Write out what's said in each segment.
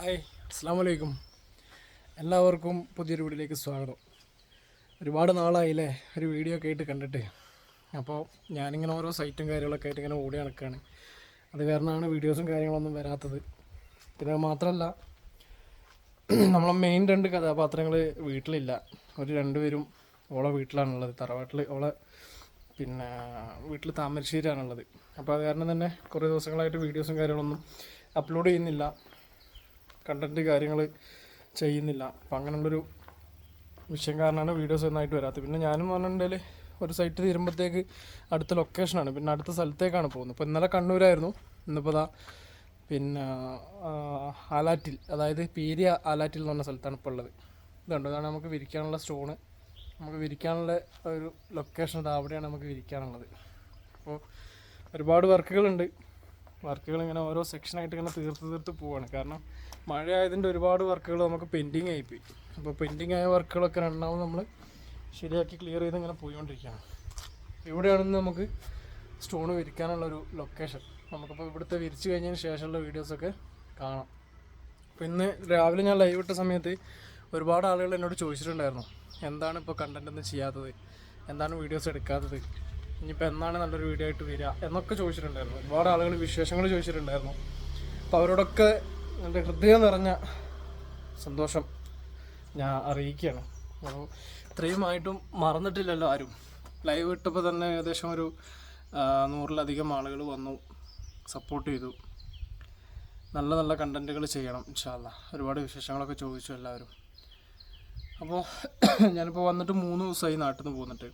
Hi അസ്സാം വലൈക്കും എല്ലാവർക്കും പുതിയൊരു വീഡിയോയിലേക്ക് സ്വാഗതം. ഒരുപാട് നാളായില്ലേ ഒരു വീഡിയോ ഒക്കെ ആയിട്ട് കണ്ടിട്ട്. അപ്പോൾ ഞാനിങ്ങനെ ഓരോ സൈറ്റും കാര്യങ്ങളൊക്കെ ആയിട്ട് ഇങ്ങനെ ഓടി നടക്കുകയാണ് അത് കാരണമാണ് വീഡിയോസും കാര്യങ്ങളൊന്നും വരാത്തത്. പിന്നെ മാത്രമല്ല നമ്മളെ മെയിൻ രണ്ട് കഥാപാത്രങ്ങൾ വീട്ടിലില്ല. ഒരു രണ്ടുപേരും ഓളെ വീട്ടിലാണുള്ളത് തറവാട്ടിൽ ഓളെ പിന്നെ വീട്ടിൽ താമരശ്ശേരിയാണുള്ളത്. അപ്പോൾ അത് കാരണം തന്നെ കുറേ ദിവസങ്ങളായിട്ട് വീഡിയോസും കാര്യങ്ങളൊന്നും അപ്ലോഡ് ചെയ്യുന്നില്ല. കണ്ടന്റ് കാര്യങ്ങൾ ചെയ്യുന്നില്ല. അപ്പം അങ്ങനെയുള്ളൊരു വിഷയം കാരണമാണ് വീഡിയോസ് ഒന്നായിട്ട് വരാത്തത്. പിന്നെ ഞാനും പറഞ്ഞിട്ടുണ്ടെങ്കിൽ ഒരു സൈറ്റ് തീരുമ്പോഴത്തേക്ക് അടുത്ത ലൊക്കേഷനാണ് പിന്നെ അടുത്ത സ്ഥലത്തേക്കാണ് പോകുന്നത്. ഇപ്പോൾ ഇന്നലെ കണ്ണൂരായിരുന്നു. ഇന്നിപ്പോൾ ദാ പിന്നെ ആലാറ്റിൽ അതായത് പീരിയ ആലാറ്റിൽ എന്ന് പറഞ്ഞ സ്ഥലത്താണ് ഇപ്പോൾ ഉള്ളത്. ഇതുണ്ട്. ഇതാണ് നമുക്ക് വിരിക്കാനുള്ള സ്റ്റോണ് നമുക്ക് വിരിക്കാനുള്ള ഒരു ലൊക്കേഷൻ അത് അവിടെയാണ് നമുക്ക് വിരിക്കാനുള്ളത്. അപ്പോൾ ഒരുപാട് വർക്കുകളുണ്ട് വർക്കുകൾ ഇങ്ങനെ ഓരോ സെക്ഷനായിട്ട് ഇങ്ങനെ തീർത്ത് തീർത്ത് പോവാണ്. കാരണം മഴ ആയതിന്റെ ഒരുപാട് വർക്കുകൾ നമുക്ക് പെൻഡിങ് ആയിപ്പോയി അപ്പോൾ പെൻഡിങ് ആയ വർക്കുകളൊക്കെ രണ്ടാമത് നമ്മൾ ശരിയാക്കി ക്ലിയർ ചെയ്ത് ഇങ്ങനെ പോയിക്കൊണ്ടിരിക്കുകയാണ്. ഇവിടെയാണെന്ന് നമുക്ക് സ്റ്റോൺ വിരിക്കാനുള്ള ഒരു ലൊക്കേഷൻ നമുക്കിപ്പോൾ ഇവിടുത്തെ വിരിച്ചു കഴിഞ്ഞതിന് ശേഷമുള്ള വീഡിയോസൊക്കെ കാണാം. അപ്പോൾ ഇന്ന് രാവിലെ ഞാൻ ലൈവ് ഇട്ട സമയത്ത് ഒരുപാട് ആളുകൾ എന്നോട് ചോദിച്ചിട്ടുണ്ടായിരുന്നു. എന്താണ് ഇപ്പോൾ കണ്ടന്റ് ഒന്നും ചെയ്യാത്തത്? എന്താണ് വീഡിയോസ് എടുക്കാത്തത്? ഇനിയിപ്പോൾ എന്നാണ് നല്ലൊരു വീഡിയോ ആയിട്ട് വരിക എന്നൊക്കെ ചോദിച്ചിട്ടുണ്ടായിരുന്നു. ഒരുപാട് ആളുകൾ വിശേഷങ്ങൾ ചോദിച്ചിട്ടുണ്ടായിരുന്നു. അപ്പോൾ അവരോടൊക്കെ എന്റെ ഹൃദയം നിറഞ്ഞ സന്തോഷം ഞാൻ അറിയിക്കുകയാണ്. അപ്പോൾ ഇത്രയുമായിട്ടും മറന്നിട്ടില്ലല്ലോ ആരും. ലൈവ് ഇട്ടപ്പോൾ തന്നെ ഏകദേശം ഒരു നൂറിലധികം ആളുകൾ വന്നു സപ്പോർട്ട് ചെയ്തു. നല്ല നല്ല കണ്ടന്റുകൾ ചെയ്യണം ഇൻഷാല്ല ഒരുപാട് വിശേഷങ്ങളൊക്കെ ചോദിച്ചു എല്ലാവരും. അപ്പോൾ ഞാനിപ്പോൾ വന്നിട്ട് മൂന്ന് ദിവസമായി നാട്ടിൽ നിന്ന് പോന്നിട്ട്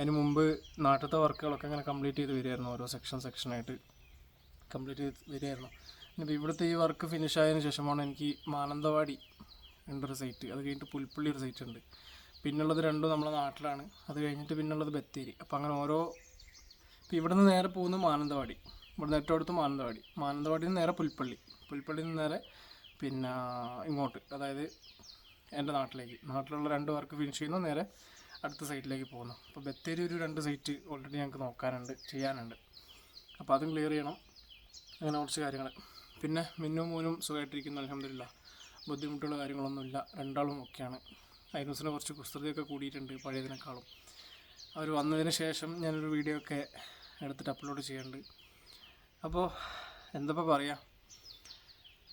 അതിന് മുമ്പ് നാട്ടിലത്തെ വർക്കുകളൊക്കെ ഇങ്ങനെ കംപ്ലീറ്റ് ചെയ്ത് വരികയായിരുന്നു ഓരോ സെക്ഷൻ സെക്ഷനായിട്ട് കംപ്ലീറ്റ് ചെയ്ത് വരികയായിരുന്നു. ഇനിയിപ്പോൾ ഇവിടുത്തെ ഈ വർക്ക് ഫിനിഷ് ആയതിന് ശേഷമാണ് എനിക്ക് മാനന്തവാടി ഉണ്ടൊരു സൈറ്റ് അത് കഴിഞ്ഞിട്ട് പുൽപ്പള്ളി ഒരു സൈറ്റ് ഉണ്ട്. പിന്നുള്ളത് രണ്ടും നമ്മളെ നാട്ടിലാണ്. അത് കഴിഞ്ഞിട്ട് പിന്നുള്ളത് ബത്തേരി. അപ്പോൾ അങ്ങനെ ഓരോ ഇപ്പോൾ ഇവിടെ നിന്ന് നേരെ പോകുന്നത് മാനന്തവാടി. ഇവിടുന്ന് ഏറ്റവും അടുത്ത് മാനന്തവാടി. മാനന്തവാടിയിൽ നിന്ന് നേരെ പുൽപ്പള്ളി. പുൽപ്പള്ളിയിൽ നിന്ന് നേരെ പിന്നെ ഇങ്ങോട്ട് അതായത് എന്റെ നാട്ടിലേക്ക്. നാട്ടിലുള്ള രണ്ട് വർക്ക് ഫിനിഷ് ചെയ്യുന്നു നേരെ അടുത്ത സൈറ്റിലേക്ക് പോകുന്നു. അപ്പോൾ ബത്തേരി ഒരു രണ്ട് സൈറ്റ് ഓൾറെഡി ഞങ്ങൾക്ക് നോക്കാനുണ്ട് ചെയ്യാനുണ്ട്. അപ്പോൾ അതും ക്ലിയർ ചെയ്യണം. അങ്ങനെ കുറച്ച് കാര്യങ്ങൾ. പിന്നെ മിന്നും മോനും സുഖമായിട്ടിരിക്കുന്നു അലഹമില്ല ബുദ്ധിമുട്ടുള്ള കാര്യങ്ങളൊന്നുമില്ല. രണ്ടാളും ഒക്കെയാണ്. ഐനൂസിന് കുറച്ച് കുസ്തൃതിയൊക്കെ കൂടിയിട്ടുണ്ട് പഴയതിനേക്കാളും. അവർ വന്നതിന് ശേഷം ഞാനൊരു വീഡിയോ ഒക്കെ എടുത്തിട്ട് അപ്ലോഡ് ചെയ്യുന്നുണ്ട് അപ്പോൾ എന്തപ്പോൾ പറയാ?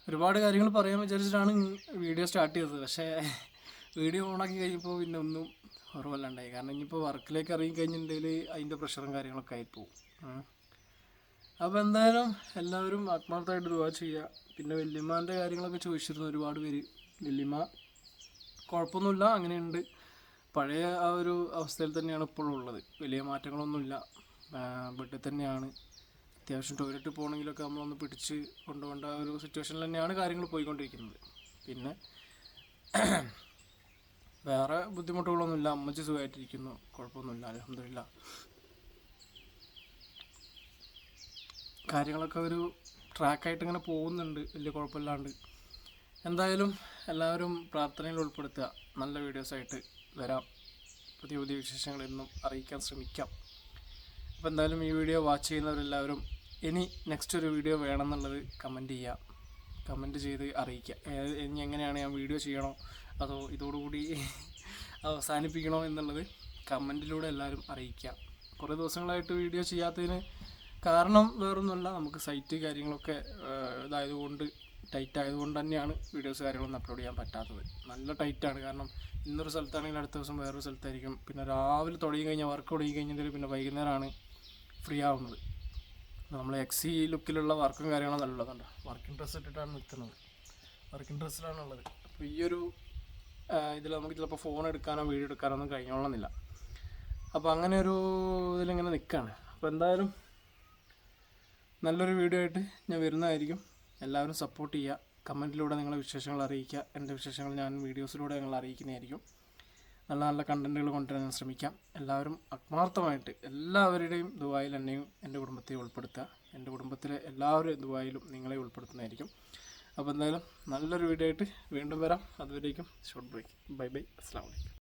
ഒരുപാട് കാര്യങ്ങൾ പറയാൻ വിചാരിച്ചിട്ടാണ് വീഡിയോ സ്റ്റാർട്ട് ചെയ്തത്. പക്ഷേ വീഡിയോ ഓണാക്കി കഴിഞ്ഞപ്പോൾ പിന്നെ ഒന്നും ഓർമ്മല്ലാണ്ടായി കാരണം ഇനിയിപ്പോൾ വർക്കിലേക്ക് ഇറങ്ങി കഴിഞ്ഞിട്ടുണ്ടെങ്കിൽ അതിന്റെ പ്രഷറും കാര്യങ്ങളൊക്കെ ആയിപ്പോവും. അപ്പോൾ എന്തായാലും എല്ലാവരും ആത്മാർത്ഥമായിട്ട് ദുവാ ചെയ്യുക പിന്നെ വല്യമ്മാന്റെ കാര്യങ്ങളൊക്കെ ചോദിച്ചിരുന്നു ഒരുപാട് പേര്. വല്യമ്മ കുഴപ്പമൊന്നുമില്ല അങ്ങനെയുണ്ട്. പഴയ ആ ഒരു അവസ്ഥയിൽ തന്നെയാണ് ഇപ്പോഴും ഉള്ളത്. വലിയ മാറ്റങ്ങളൊന്നുമില്ല. ബെഡിൽ തന്നെയാണ്. അത്യാവശ്യം ടോയ്ലറ്റ് പോകണമെങ്കിലൊക്കെ നമ്മളൊന്ന് പിടിച്ച് കൊണ്ടുപോകേണ്ട ഒരു സിറ്റുവേഷനിൽ തന്നെയാണ് കാര്യങ്ങൾ പോയിക്കൊണ്ടിരിക്കുന്നത്. പിന്നെ വേറെ ബുദ്ധിമുട്ടുകളൊന്നുമില്ല. അമ്മച്ചി സുഖമായിട്ടിരിക്കുന്നു കുഴപ്പമൊന്നുമില്ല. അലഹമില്ല കാര്യങ്ങളൊക്കെ ഒരു ട്രാക്കായിട്ട് ഇങ്ങനെ പോകുന്നുണ്ട്. വലിയ കുഴപ്പമില്ലാണ്ട്. എന്തായാലും എല്ലാവരും പ്രാർത്ഥനയിൽ ഉൾപ്പെടുത്തുക. നല്ല വീഡിയോസായിട്ട് വരാം. പുതിയ പുതിയ വിശേഷങ്ങൾ എന്നും അറിയിക്കാൻ ശ്രമിക്കാം. അപ്പോൾ എന്തായാലും ഈ വീഡിയോ വാച്ച് ചെയ്യുന്നവരെല്ലാവരും ഇനി നെക്സ്റ്റ് ഒരു വീഡിയോ വേണമെന്നുള്ളത് കമന്റ് ചെയ്യുക. കമന്റ് ചെയ്ത് അറിയിക്കുക. ഇനി എങ്ങനെയാണ് ഞാൻ വീഡിയോ ചെയ്യണോ? അതോ ഇതോടുകൂടി അവസാനിപ്പിക്കണോ എന്നുള്ളത് കമന്റിലൂടെ എല്ലാവരും അറിയിക്കാം കുറേ ദിവസങ്ങളായിട്ട് വീഡിയോ ചെയ്യാത്തതിന് കാരണം വേറൊന്നുമല്ല. നമുക്ക് സൈറ്റ് കാര്യങ്ങളൊക്കെ ഇതായതുകൊണ്ട് ടൈറ്റ് ആയതുകൊണ്ട് തന്നെയാണ് വീഡിയോസ് കാര്യങ്ങളൊന്നും അപ്ലോഡ് ചെയ്യാൻ പറ്റാത്തത്. നല്ല ടൈറ്റാണ്. കാരണം ഇന്നൊരു സ്ഥലത്താണെങ്കിൽ അടുത്ത ദിവസം വേറൊരു സ്ഥലത്തായിരിക്കും. പിന്നെ രാവിലെ തുടങ്ങി കഴിഞ്ഞാൽ വർക്ക് തുടങ്ങി കഴിഞ്ഞാൽ പിന്നെ വൈകുന്നേരമാണ് ഫ്രീ ആവുന്നത്. നമ്മൾ എക്സി ലുക്കിലുള്ള വർക്കും കാര്യങ്ങളും നല്ലതുണ്ട് വർക്കിംഗ് ഡ്രസ്സ് ഇട്ടിട്ടാണ് നിൽക്കുന്നത്. വർക്കിംഗ് ഡ്രസ്സിലാണുള്ളത്. അപ്പോൾ ഈ ഒരു ഇതിൽ നമുക്ക് ചിലപ്പോൾ ഫോൺ എടുക്കാനോ വീഡിയോ എടുക്കാനോ ഒന്നും കഴിഞ്ഞോളന്നില്ല. അപ്പോൾ അങ്ങനെ ഒരു ഇതിലിങ്ങനെ നിൽക്കുകയാണ് അപ്പോൾ എന്തായാലും നല്ലൊരു വീഡിയോ ആയിട്ട് ഞാൻ വരുന്നതായിരിക്കും. എല്ലാവരും സപ്പോർട്ട് ചെയ്യുക കമന്റിലൂടെ നിങ്ങളെ വിശേഷങ്ങൾ അറിയിക്കുക എന്റെ വിശേഷങ്ങൾ ഞാൻ വീഡിയോസിലൂടെ നിങ്ങൾ അറിയിക്കുന്നതായിരിക്കും. നല്ല നല്ല കണ്ടന്റുകൾ കൊണ്ടുവരാൻ ശ്രമിക്കാം. എല്ലാവരും ആത്മാർത്ഥമായിട്ട് എല്ലാവരുടെയും ദുബായിൽ എന്നെയും എന്റെ കുടുംബത്തെ ഉൾപ്പെടുത്തുക. എന്റെ കുടുംബത്തിലെ എല്ലാവരും ദുബായിലും നിങ്ങളെ ഉൾപ്പെടുത്തുന്നതായിരിക്കും. അപ്പോൾ എന്തായാലും നല്ലൊരു വീഡിയോ ആയിട്ട് വീണ്ടും വരാം. അതുവരേക്കും ഷോർട്ട് ബ്രേക്ക് ബൈ ബൈ അസ്സാം വലൈക്കും